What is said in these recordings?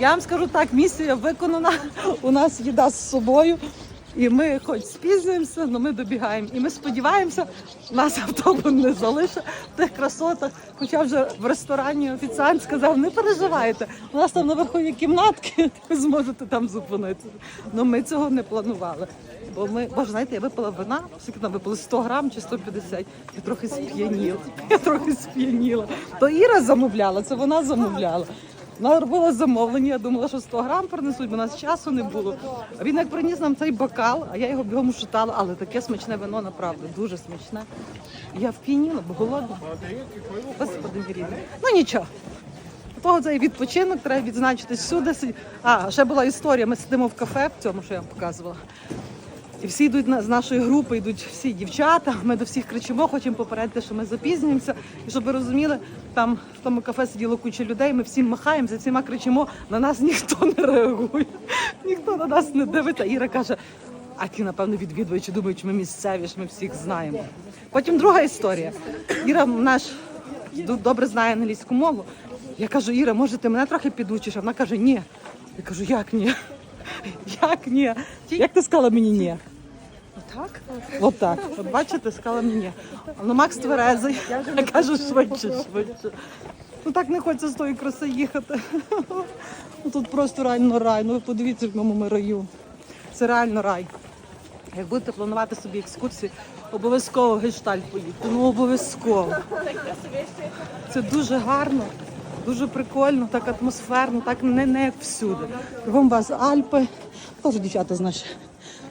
Я вам скажу так, місія виконана. У нас їда з собою. І ми хоч спізнюємося, але ми добігаємо. І ми сподіваємося, нас автобус не залишить в тих красотах. Хоча вже в ресторані офіціант сказав, не переживайте, у нас там наверху є кімнатки, ви зможете там зупинитися. Ну ми цього не планували. Бо ми, боже, знаєте, я випила вина, скільки там випили 100 грам чи 150, і трохи сп'яніла. Я трохи сп'яніла. То Іра замовляла, це вона замовляла. Вона робила замовлення, я думала, що 100 грам принесуть, бо у нас часу не було. А він як приніс нам цей бокал, а я його бігом шутала, але таке смачне вино, направду, дуже смачне. Я вп'яніла, бо голодна. Господи рідний. Ну нічого. Того цей відпочинок треба відзначити всюди. А, ще була історія. Ми сидимо в кафе в цьому, що я вам показувала. І всі йдуть з нашої групи, йдуть всі дівчата. Ми до всіх кричимо, хочемо попередити, що ми запізнюємося. І щоб ви розуміли, там в тому кафе сиділо куча людей. Ми всім махаємо, за всіма кричимо. На нас ніхто не реагує, ніхто на нас не дивиться. Іра каже: а ті, напевно, відвідувачі думають, що ми місцеві, що ми всіх знаємо. Потім друга історія. Іра наш добре знає англійську мову. Я кажу, Іра, може, ти мене трохи підучиш? А вона каже, ні. Я кажу, як ні? Як ні? Як ти сказала мені ні? Так? Отак. От бачите, сказала мені. Ну Макс тверезий. Я кажу швидше, швидше. Ну так не хочеться з тої краси їхати. Ну тут просто реально рай. Ну ви подивіться, в якому ми раю. Це реально рай. Як будете планувати собі екскурсії, обов'язково в гештальт поїдьте. Ну обов'язково. Це дуже гарно, дуже прикольно, так атмосферно, так не, не як всюди. Кругом вас Альпи. Теж дівчата наші.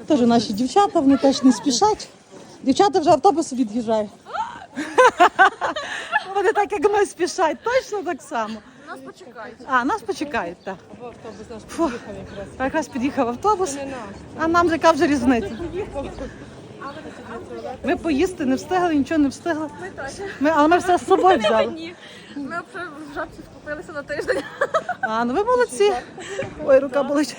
Теж наші дівчата, вони теж не спішать. Дівчата вже автобус від'їжджають. Вони так, як ми спішать, точно так само. Нас почекають. А, нас почекають, так. Або автобус наш Фу. приїхав якраз. Якраз під'їхав автобус, а нам яка вже різниця. Ми поїсти не встигли, нічого не встигли. Ми, але ми все з собою взяли. Ні. Ми вже в жабці скупилися на тиждень. А, ну ви молодці. Ой, рука болить.